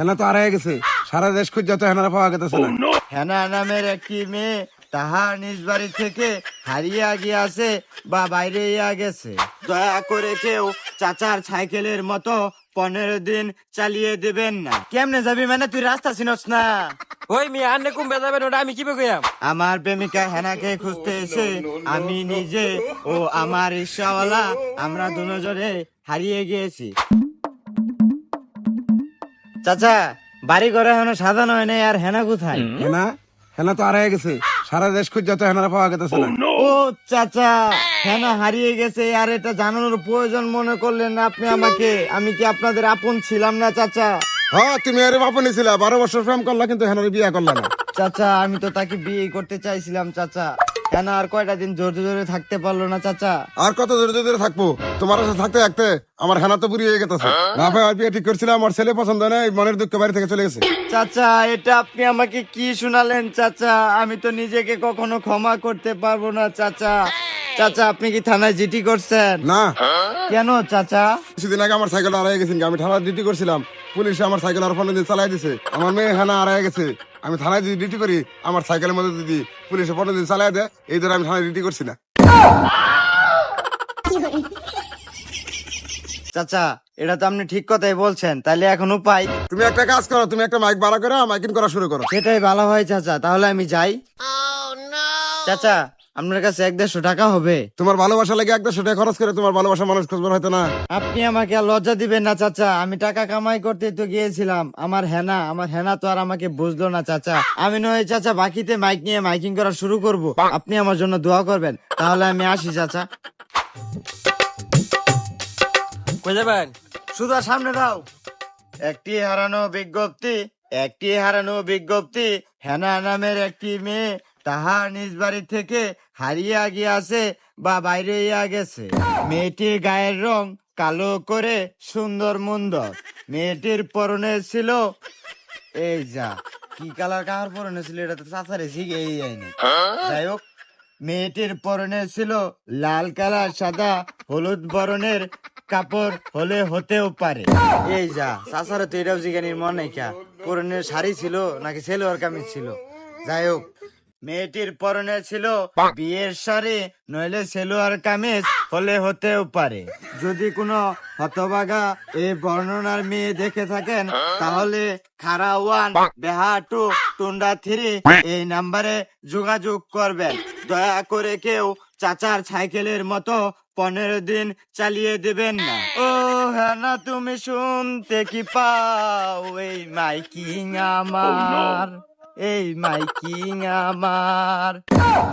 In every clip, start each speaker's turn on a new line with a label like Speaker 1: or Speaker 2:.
Speaker 1: হেনা তো আড়াই গেছে। সারা দেশ খুঁজে তো হেনারা পাওয়া গেছে না।
Speaker 2: হেনা নামের একটি মেয়ে তাহার নিজ বাড়ি থেকে হারিয়ে গিয়াছে বা বাইরে ইয়া গেছে। দয়া করে কেউ চাচার সাইকেলের মতো পনেরো দিন চালিয়ে দিবেন না। কেমনে যাবি মানে তুই রাস্তা চিনস না?
Speaker 3: ওই মেয়ে আন্নে কুম্বে যাবেন ওটা আমি কি কইয়াম?
Speaker 2: আমার প্রেমিকা হেনাকে খুঁজতে এসে আমি নিজে ও আমার রিক্সাওয়ালা আমরা দুজনে হারিয়ে গিয়েছি। চাচা বাড়ি ঘরে এখনও সাজানো হয় নাই আর হেনা কোথায়?
Speaker 1: হেনা? হেনা তো আড়াই গেছে। সারা দেশ খুঁজে তো হেনারা পাওয়া গেছে না।
Speaker 2: ও চাচা হেনা হারিয়ে গেছে আর এটা জানানোর প্রয়োজন মনে করলেন না আপনি আমাকে। আমি কি আপনাদের আপন ছিলাম না চাচা?
Speaker 1: হ্যাঁ তুমি আরে বাপা নিয়েছিলা বারো বছর প্রেম করলা কিন্তু হেনারে বিয়ে করলা না।
Speaker 2: চাচা আমি তো তাকে বিয়ে করতে চাইছিলাম চাচা। হেনা আর কয়টা দিন জোর জোরে থাকতে পারল না চাচা?
Speaker 1: আর কত জোরে জোরে থাকব? তোমার সাথে থাকতে থাকতে আমার হেনা তো বুড়ি হয়ে গেছে। না ভাই আর বিয়ে ঠিক করছিলাম আমার ছেলে পছন্দ নেই মনের দুঃখ বাড়ি থেকে চলে গেছে।
Speaker 2: চাচা এটা আপনি আমাকে কি শোনালেন চাচা? আমি তো নিজেকে কখনো ক্ষমা করতে পারব না চাচা। চাচা আপনি কি থানায় জিটি করছেন?
Speaker 1: না।
Speaker 2: কেন চাচা?
Speaker 1: কিছুদিন আগে আমার সাইকেল আড়াই গেছে আমি থানায় ডিউটি করছিলাম। পুলিশ আমার সাইকেল আর পনেরো দিন চালাই দিছে। আমার মেয়ে হেনা আড়াই গেছে। আমি থানায় যদি ডিউটি করি আমার সাইকেলের মধ্যে যদি পুলিশে পনেরো দিন চালাই দেয় এই ধরে আমি থানায় ডিউটি করছি না।
Speaker 2: চাচা এটা তো আপনি ঠিক কথাই বলছেন তাহলে এখন উপায়?
Speaker 1: তুমি একটা কাজ করো তুমি একটা মাইক ভাড়া করে মাইকিং করা শুরু করো।
Speaker 2: সেটাই ভালো হয় চাচা তাহলে আমি যাই। চাচা আপনার কাছে এক দেড়শো টাকা হবে।
Speaker 1: তোমার ভালোবাসা লাগে একটা সেটা খরচ করে তোমার ভালোবাসা মানুষ খুঁজবার হয়তো না।
Speaker 2: আপনি আমাকে আর লজ্জা দিবেন না চাচা। আমি টাকা কামাই করতে তো গিয়েছিলাম। আমার হেনা আমার হেনা তো আর আমাকে বুঝলো না চাচা। আমি নয় চাচা বাকিতে মাইক নিয়ে মাইকিং করা শুরু করব। আপনি আমার জন্য দোয়া করবেন। তাহলে আমি আসি চাচা।
Speaker 3: কই যাবেন?
Speaker 2: শুধু সামনে দাও। একটি হারানো বিজ্ঞপ্তি একটি হারানো বিজ্ঞপ্তি হেনা নামের একটি মেয়ে। তাহার নিজ বাড়ি থেকে হারিয়ে গিয়াছে বা বাইরে গেছে। মেয়েটির গায়ের রং কালো করে সুন্দর মুন্দর। মেয়েটির পরনে ছিল এই যা। কি কালার কাহার পরনে ছিল এটা তো চাচারে শিখে এই যায়নি যাই হোক, মেয়েটির পরনে ছিল লাল কালার সাদা হলুদ বরণের কাপড় হলে হতেও পারে। এই যা, চাচারে তো এটাও জিজ্ঞানির মন কা। পরনের শাড়ি ছিল নাকি সেলোয়ার কামিজ ছিল? যাই হোক মেয়েটির পরনে ছিল বিয়ের শাড়ি নইলে সেলোয়ার কামিজ হলে হতেও পারে। যদি কোনো হতবাগা এই বর্ণনার মেয়ে দেখে থাকেন তাহলে খারা ওয়ান বেহা। টু টুন্ডা থ্রি এই নাম্বারে যোগাযোগ করবেন। দয়া করে কেউ চাচার সাইকেলের মতো পনেরো দিন চালিয়ে দিবেন না। ও হ্যাঁ তুমি শুনতে কি পাও? এই মাইকিং আমার। এই মাইকিং আমার।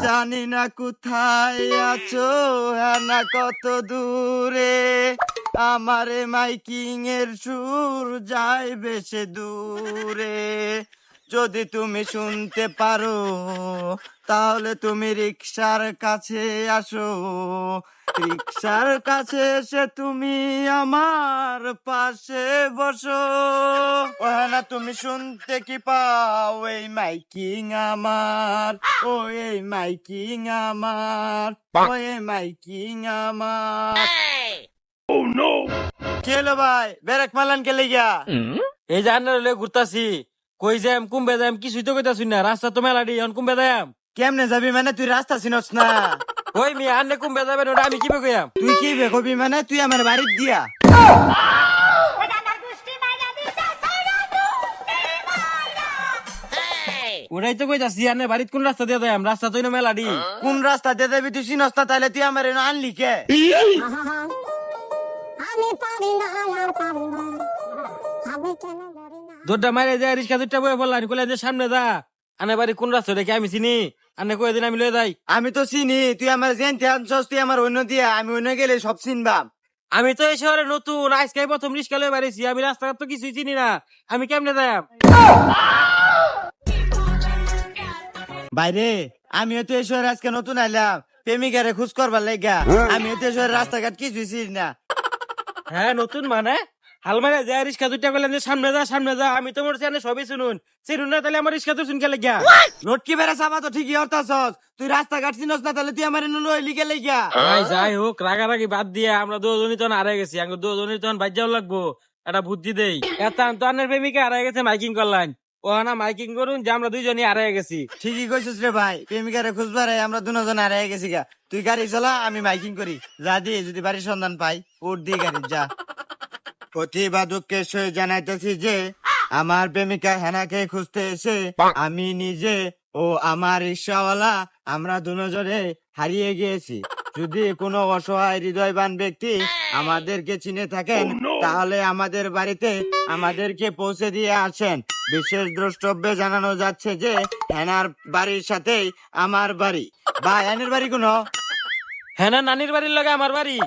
Speaker 2: জানি না কোথায় আছো হ্যাঁ না কত দূরে। আমারে মাইকিং এর সুর যায় বেশি দূরে। যদি তুমি শুনতে পারো, তাহলে তুমি রিক্সার কাছে আসো। রিক্সার কাছে এসে তুমি আমার পাশে বসো। ও না তুমি শুনতে কি পাও? এই মাইকিং আমার ও এই মাইকিং আমার ও এই মাইকিং আমার। কি হলো ভাই? বেরেক মালান কে লেগা
Speaker 3: এই আন্নার লয়ে ঘুরতাছি কই যাম কুম্বে যাম কিছুই তো কইতাছি না। রাস্তা তো মেলাডি এখন কুম্বে যাম
Speaker 2: কেমনে যাবি মানে তুই রাস্তা চিনস না।
Speaker 3: ওই মেয়ে আন্নে কুম্বে যাবেন ওটা আমি কি কইয়াম
Speaker 2: তুই কি বেকবি মানে? তুই আমার বাড়ির দিয়া।
Speaker 3: ওটাই তো কইতাছি আন্নে বাড়িত কোন রাস্তা দিয়ে যাম রাস্তা তো মেলাডি।
Speaker 2: কোন রাস্তা দিয়ে দেবি তুই? চিনস না তাহলে তুই আমার আনলি কে?
Speaker 4: আমি পারি না আর পারি না। আমি কেন
Speaker 3: দৌড়টা মারে যায় রিক্সা দুটা বয়ে বললাম কইলে যে সামনে যা। আনে বাড়ি কোন রাস্তা দেখে আমি চিনি? আন্নে কয়ে দিন আমি লয়ে যাই?
Speaker 2: আমি তো চিনি তুই আমার জেনতে আনছস তুই আমার অন্য দিয়া আমি অন্য গেলে সব চিনবাম।
Speaker 3: আমি তো এই শহরে নতুন আজকে প্রথম রিক্সা লয়ে বাড়িছি আমি রাস্তাঘাট তো কিছুই চিনি না। আমি কেমনে যাম
Speaker 2: বাইরে আমিও তো এই শহরে আজকে নতুন আইলাম প্রেমিকারে খোঁজ করবার লাগা আমিও তো এই শহরের রাস্তাঘাট কিছুই চিনি না।
Speaker 3: হ্যাঁ নতুন মানে? হালমারে যায় রিক্সা দুটা বললাম যে সামনে যা সামনে যা আমি তো মোর জানে সবই শুনুন। চিনুন না তাহলে আমার রিক্সা তো শুনকে লাগিয়া।
Speaker 2: লটকি বেড়া চাপা তো ঠিকই তুই রাস্তাঘাট চিনস না তাহলে তুই আমার কে লাগা
Speaker 3: ভাই যাই হোক রাগারাগি বাদ দিয়ে আমরা দুজনই তখন হারে গেছি আমি দুজনই তখন বাদ যাওয়া লাগবো। এটা বুদ্ধি দেই। এত আন্তনের প্রেমিকা হারাই গেছে মাইকিং করলাম ও না মাইকিং করুন যে আমরা দুইজনই হারাই গেছি।
Speaker 2: ঠিকই কইছিস রে ভাই প্রেমিকারে খুঁজবারে আমরা দুজন হারিয়ে গেছি গা। তুই গাড়ি চালা আমি মাইকিং করি। যা দিয়ে যদি বাড়ির সন্ধান পাই ওর দিয়ে গাড়ি যা। প্রতিভা দুঃখের সহিত জানাইতেছি যে আমার প্রেমিকা হেনাকে খুঁজতে এসে আমি নিজে ও আমার রিক্সাওয়ালা আমরা দুজনে হারিয়ে গিয়েছি। যদি কোনো অসহায় হৃদয়বান ব্যক্তি আমাদেরকে চিনে থাকেন তাহলে আমাদের বাড়িতে আমাদেরকে পৌঁছে দিয়ে আসেন। বিশেষ দ্রষ্টব্যে জানানো যাচ্ছে যে হেনার বাড়ির সাথেই আমার বাড়ি। বা হেনের বাড়ি কোনো?
Speaker 3: হেনা নানির বাড়ির লগে আমার বাড়ি।